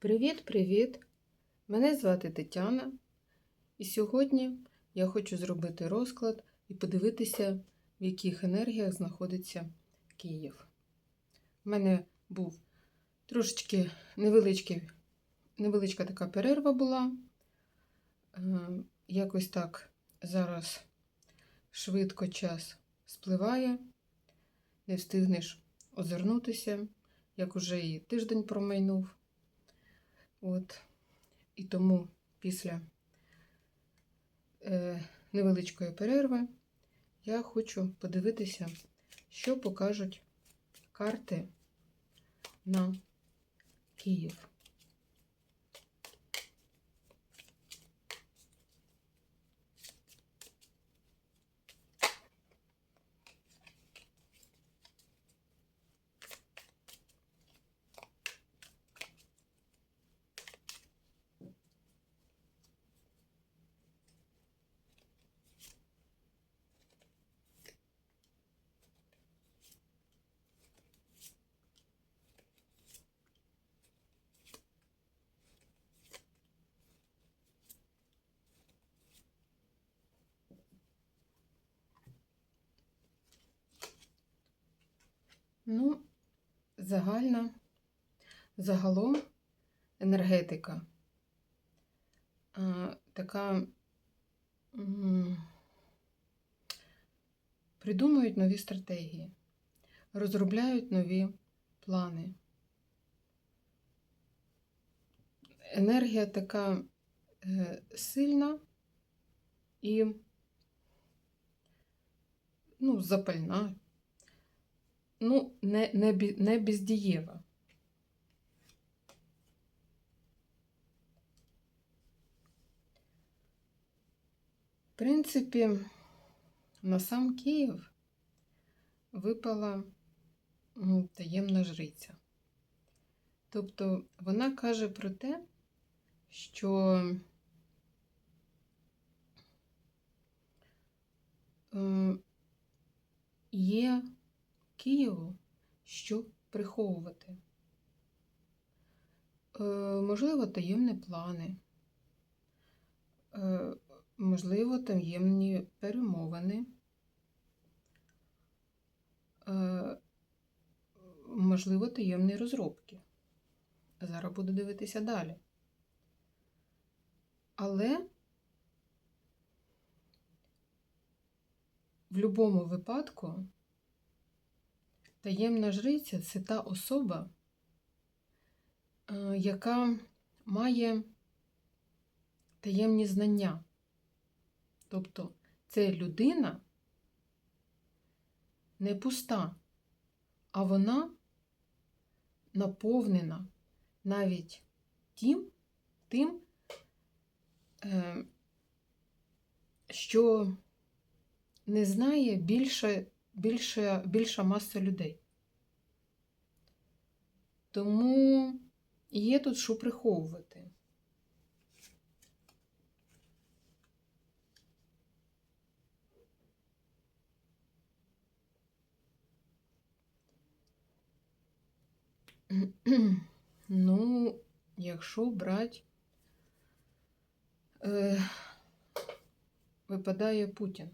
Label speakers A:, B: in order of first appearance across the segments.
A: Привіт-привіт! Мене звати Тетяна, і сьогодні я хочу зробити розклад і подивитися, в яких енергіях знаходиться Київ. У мене був трошечки невеличкий, невеличка така перерва була. Е, Якось так зараз швидко час спливає, не встигнеш озирнутися, як уже і тиждень промайнув. От. І тому після е, невеличкої перерви я хочу подивитися, що покажуть карти на Київ. Ну, загальна, загалом енергетика. А, така м, придумують нові стратегії, розробляють нові плани. Енергія така е, сильна і ну, запальна ну, не, не, не бездієва. В принципі, на сам Київ випала таємна жриця. Тобто вона каже про те, що е, є Києву, що приховувати. Е, можливо, таємні плани, е, можливо, таємні перемовини, е, можливо, таємні розробки. Зараз буду дивитися далі. Але в будь-якому випадку Таємна жриця це та особа, е, яка має таємні знання. Тобто це людина не пуста, а вона наповнена навіть тим, тим, е, що не знає більше більше, більша маса людей. Тому є тут що приховувати. Ну, якщо брати, е, випадає Путін.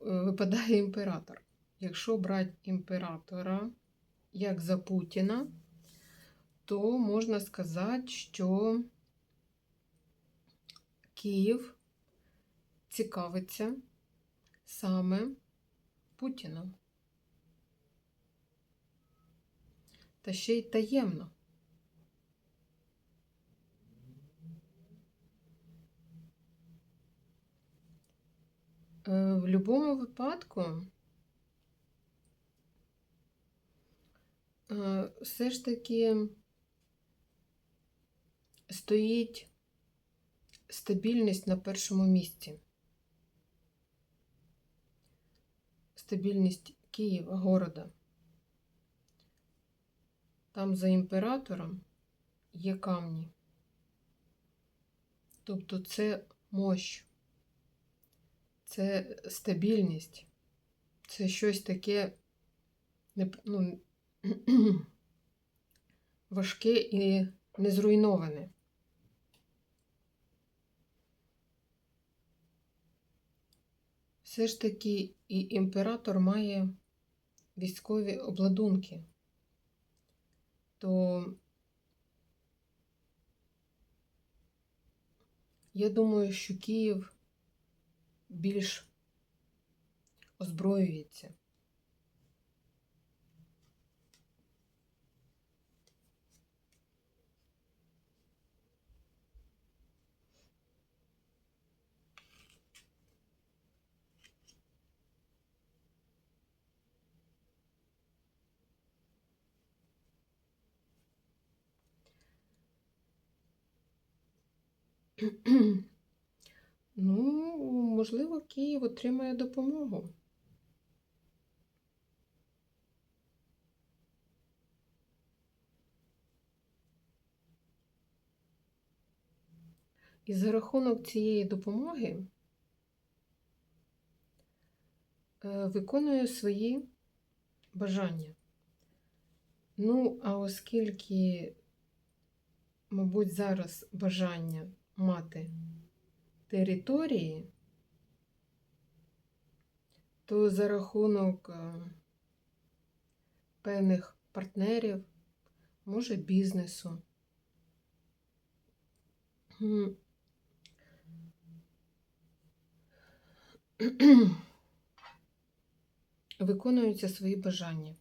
A: Е, випадає імператор. Якщо брати імператора як за Путіна, то можна сказати, що Київ цікавиться саме Путіном. Та ще й таємно. В будь-якому випадку е, все ж таки стоїть стабільність на першому місці. Стабільність Києва, города. Там за імператором є камні. Тобто це мощ. Це стабільність, це щось таке ну, важке і не зруйноване. Все ж таки і імператор має військові обладунки, то я думаю, що Київ більш озброюється. Ну, можливо, Київ отримає допомогу. І за рахунок цієї допомоги е, виконує свої бажання. Ну, а оскільки, мабуть, зараз бажання мати території, то за рахунок е, певних партнерів, може бізнесу. Виконуються свої бажання.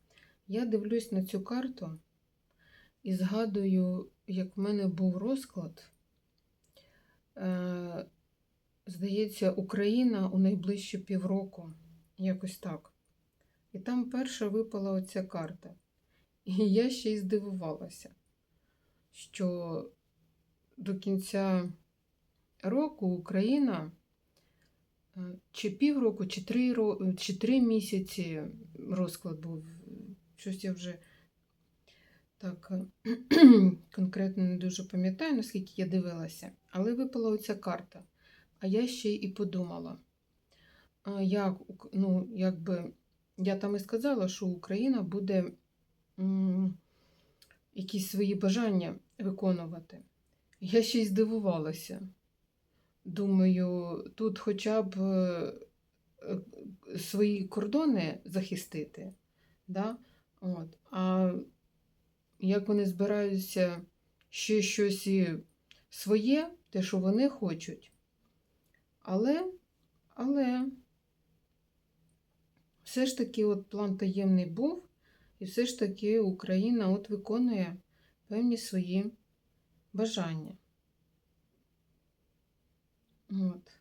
A: Я дивлюсь на цю карту і згадую, як в мене був розклад. Здається, Україна у найближчі півроку, якось так. І там перша випала оця карта. І я ще й здивувалася, що до кінця року Україна е, чи півроку, чи три, чи три місяці розклад був. Щось я вже так е, конкретно не дуже пам'ятаю, наскільки я дивилася, але випала оця карта. А я ще і подумала, як, ну, якби, я там і сказала, що Україна буде м, якісь свої бажання виконувати. Я ще й здивувалася. Думаю, тут хоча б е, е, свої кордони захистити. Да? От. А як вони збираються ще щось і своє, те, що вони хочуть. Але, але все ж таки от план таємний був, і все ж таки Україна от виконує певні свої бажання. От.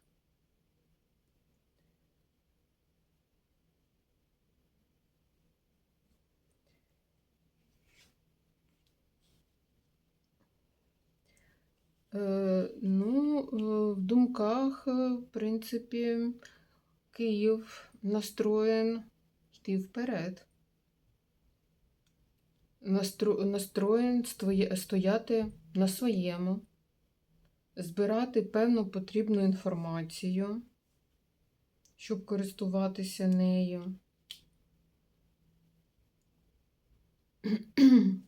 A: Ну, е, в думках, е, в принципі, Київ настроєн йти вперед. Настро- Настроєн стояти на своєму, збирати певну потрібну інформацію, щоб користуватися нею.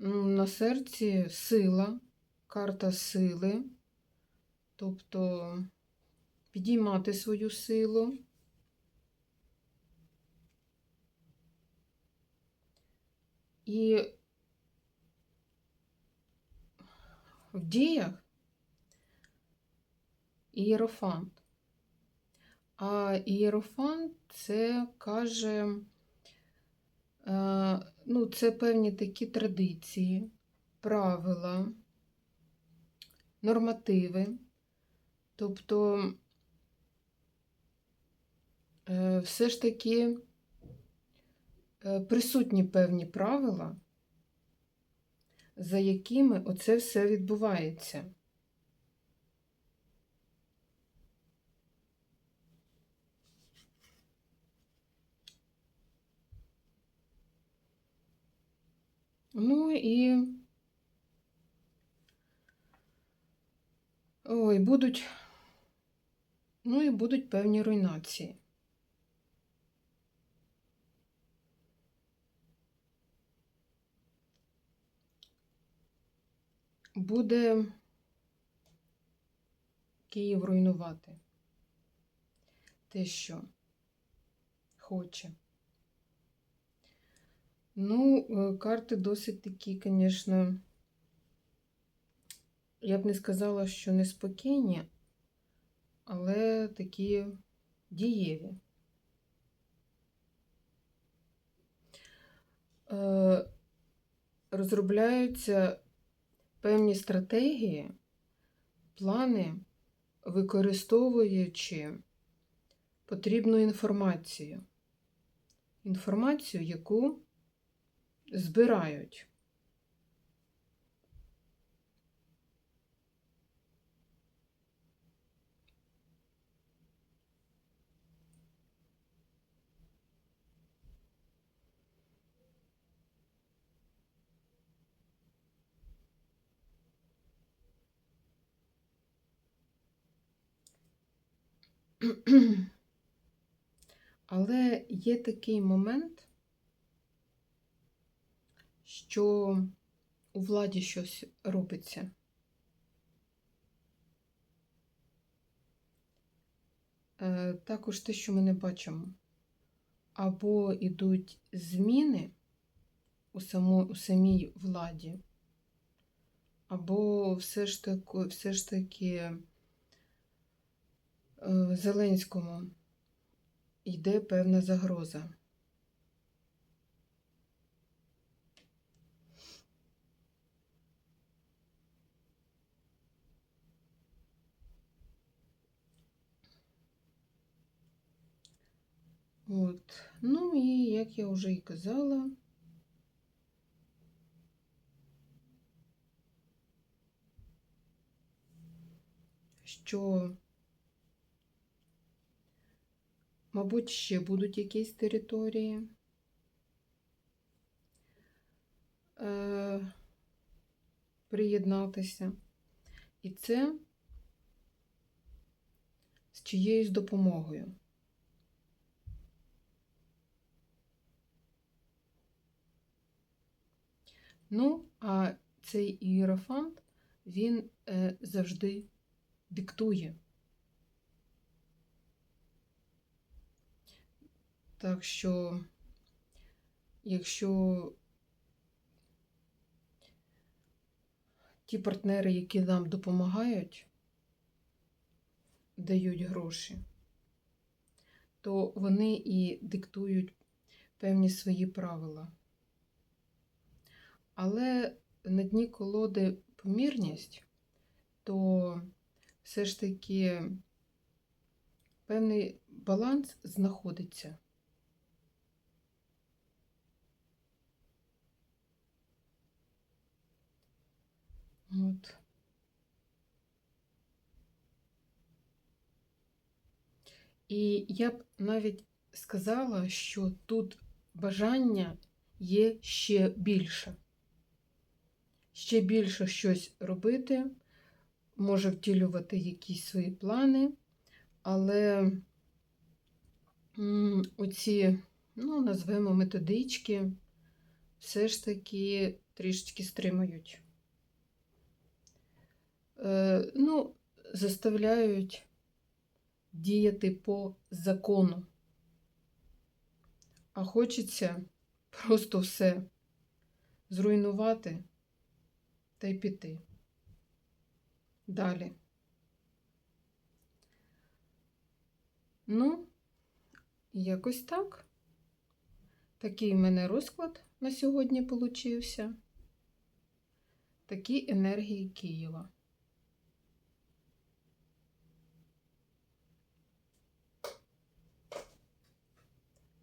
A: Ну, На серці сила, карта сили, тобто підіймати свою силу. І в діях ієрофант. А ієрофант це каже, е, ну, це певні такі традиції, правила, нормативи. Тобто, е, все ж таки е, присутні певні правила, за якими оце все відбувається. Ну і ой, будуть, ну і будуть певні руйнації. буде Київ руйнувати те, що хоче. Ну, е, карти досить такі, звісно, я б не сказала, що неспокійні, але такі дієві. Е, Розробляються певні стратегії, плани, використовуючи потрібну інформацію. Інформацію, яку збирають. Але є такий момент, що у владі щось робиться. Е, Також те, що ми не бачимо, або йдуть зміни у, само, у самій владі, або все ж таки, все ж таки Зеленському йде певна загроза. От. Ну і як я вже і казала, що, мабуть, ще будуть якісь території. Е, приєднатися. І це з чиєюсь допомогою. Ну, а цей ієрофант, він е, завжди диктує. Так що, якщо ті партнери, які нам допомагають, дають гроші, то вони і диктують певні свої правила. Але на дні колоди помірність, то все ж таки певний баланс знаходиться. От. І я б навіть сказала, що тут бажання є ще більше. Ще більше щось робити, може втілювати якісь свої плани, але оці, ну, назвемо методички, все ж таки трішечки стримають. Е, ну, заставляють діяти по закону. А хочеться просто все зруйнувати та й піти. Далі. Ну, якось так. Такий в мене розклад на сьогодні получився. Такі енергії Києва.